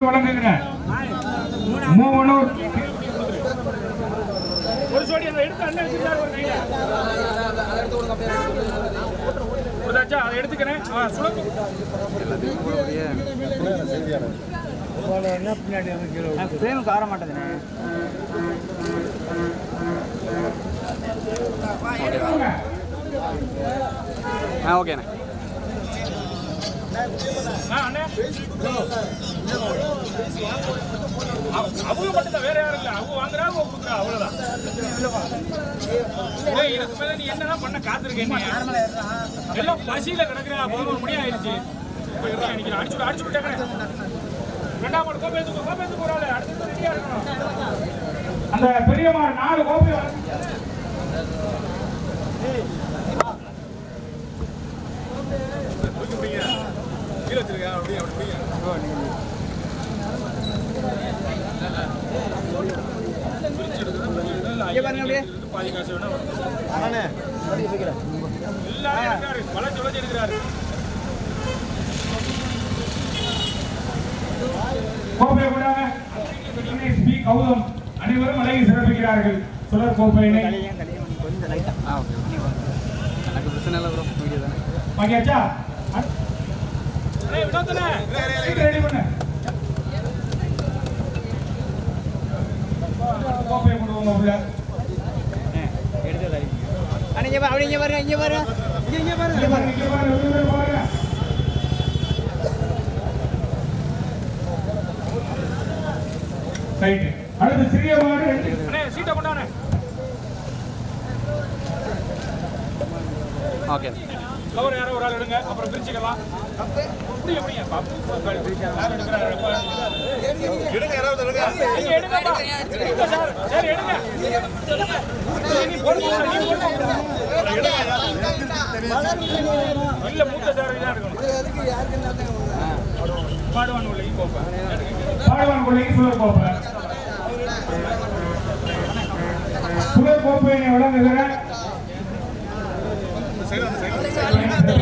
வழங்குகிற மூவனூர் எடுத்துக்கிறேன். ஆ, சுழப்பு. ஃப்ரேம் கார மாட்டேதுண்ணே ஆ ஓகேண்ணே ஆ, அண்ணே. அவ- அவங்க மட்டும்தான், வேற யாரும் இல்லை அவங்க வாங்குறாங்க, அவங்க அவ்வளவுதான். இதுக்கு மேல நீ என்னதான் பண்ண காத்திருக்க எல்லாம் பசியில கிடக்குற, பதினோரு மணி ஆயிடுச்சு. அடிச்சு அடிச்சு விட்டாங்க. ரெண்டாம் மாடு கோப்பை எடுத்துக்கோ, கோப்பை எடுத்துக்கோ, ஒரு அடுத்து ரெடியா இருக்கணும். அந்த பெரியம்மாள் நாலு கோப்பை வழங்கு- பாதி காசு வேணா வரும். எல்லாரும் எடுக்கிறாரு. கோப்பை விடாம பி. கௌதம் அனைவரும் அழகி சிறப்பிக்கிறார்கள் சுழற் கோப்பையினை ஆ ஓகே எனக்கு ரெடி கோப்பையை கொண்டு வாங்க உள்ள இங்கே பாரு இங்கே பாருங்க இங்கே பாருங்க இங்கே இங்கே பாருங்க இங்க. ரைட் அடுத்து சிறிய மாடு. ரெண்டு அண்ணே, சீட்டை கொண்டாண்ணே. ஓகே கவர் யாரோ ஒரு ஆள் எடுங்க அப்புறம் பிரிச்சுக்கலாம். எப்படி எப்படிங்க எடுங்க சார். சரி, எடுங்க. இல்ல, மூத்த சார் பாடுவான் உள்ளே ஈ கோப்பை. பாடுவான் கோப்பையினை சிறப்பிக்கிறார்கள். ஐயம்பட்டி. இங்கே பாருங்க டிவிஎஸ் ரைட் ஷீபோ ஐயம்பட்டினம் வழங்கி சிறப்பிக்கிறார்கள் சுழற் கோப்பை இங்கே பாருங்க அப்ப அந்த ரெண்டாயிரம் ரூபாய் இது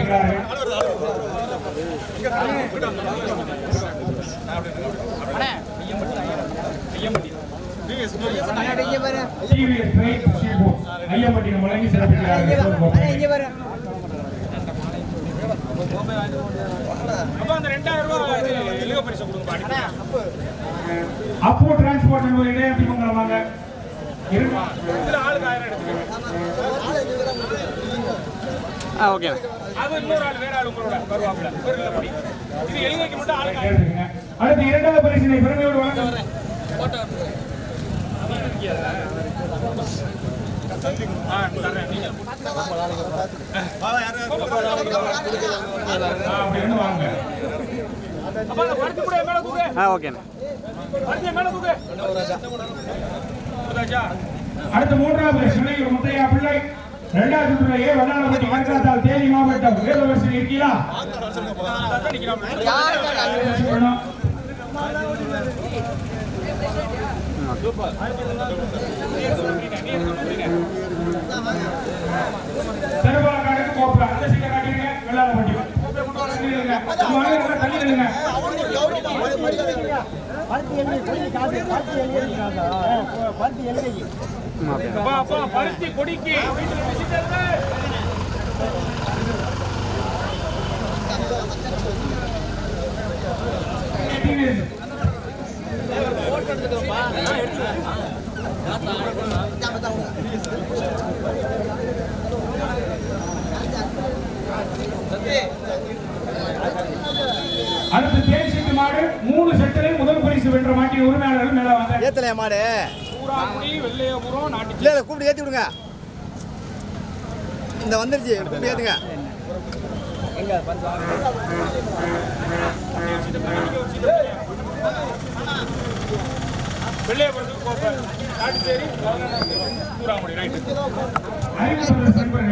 இலவ பரிசு கொடுங்க பாடி. அப்போ டிரான்ஸ்போர்ட் என்பது இடையாட்டி வாங்க ஆளுக்கு ஆயிரம் எடுத்துக்கோங்க. ஓகே அது இன்னொரு ஆள் வேற ஆள் உங்களோட வருவாப்புல. இது எழுதிக்கு மட்டும். அடுத்து இரண்டாவது பரிசினை பெருமையோடு வழங்க? அடுத்து மூன்றாவது முத்தையா பிள்ளை இரண்டாவது சுற்றுலையே வண்ணாளப்பட்டி வடக்காத்தால் தேனி மாவட்டம் வேதவரிசனை இருக்கீங்களா அதான் கோப்பை அந்த சீட்டை காட்டிடுங்க வெள்ளாளப்பட்டி தள்ளி நில்லுங்க. பருத்தி கொடிக்கு அடுத்து சீட்டு மாடு மூணு செட்டிலையும் முதல் பரிசு வென்ற மாட்டின் உரிமையாளர்கள் மேல வாங்க ஏத்தலையா மாடு? இல்ல இல்ல கூப்பிட்டு ஏத்தி விடுங்க. இந்த வந்துருச்சு கூப்பிட்டு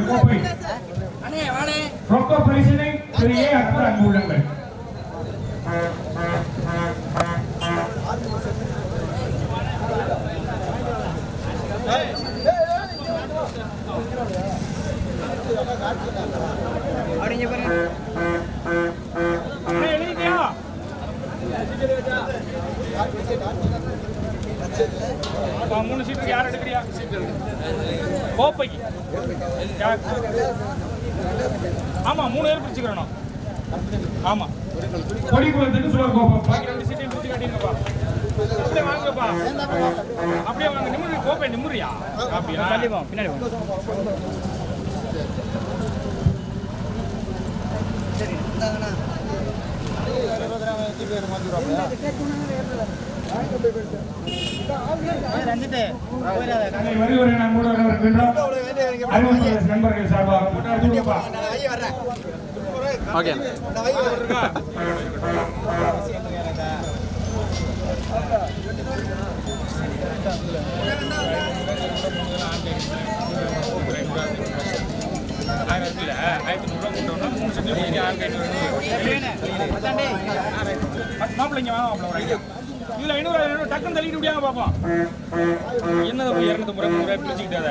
கோப்பை. ரொக்க பரிசினை பெரிய அன்பு உள்ளங்கள் அப்படி இங்கே பாருங்க அண்ணே, எழுதிட்டியா அப்பா, மூணு சீட்டுக்கு யார் எடுக்கிறியா கோப்பைக்கு யார்? ஆமா மூணு பேர் பிடிச்சுக்கிறோம் ஆமா. கொடி குளத்துக்கு சிவகோபம் பாக்கி ரெண்டு சீட்டையும் பிடிச்சு காட்டிங்கப்பா அப்படியே வாங்கப்பா. அப்படியே வாங்க. நிம்மதி கோப்பை நிம்மதியா அப்படியா? கண்டிப்பா பின்னாடி வாங்க வருவரை நான் கூட வரவேற்கின்றோம் அறிமுக நண்பர்கள் சார்பாக ஓகே ஆயிரத்தி நூறுரூவா மூணு ஆயிரத்தி ஐநூறு. வாங்க மாப்பிள்ள ஒரு இதுல ஐநூறு ஐநூறு டக்குன்னு தள்ளிட்டு முடியாம பார்ப்போம் என்னது போய் இரநூத்தி முறை முறை பிடிச்சிக்கிட்டாத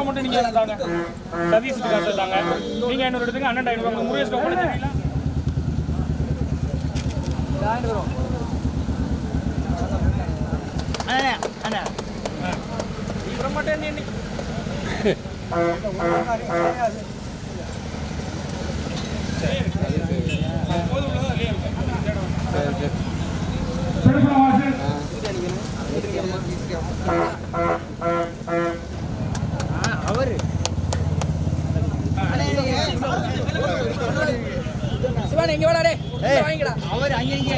மட்டும் நீங்க சதீஷுக்கு காசு தாங்க. நீங்க ஐநூறு எடுத்துங்க அண்ணன் ஐநூறு முருகேஷ் கூட தெரியல இன்னைக்கு. போதும் இல்லையா? சரி சரி திருப்பணவாசல் சிவானி இங்க வாடா டேய். வாங்கிடா. அவர் அங்க இங்க.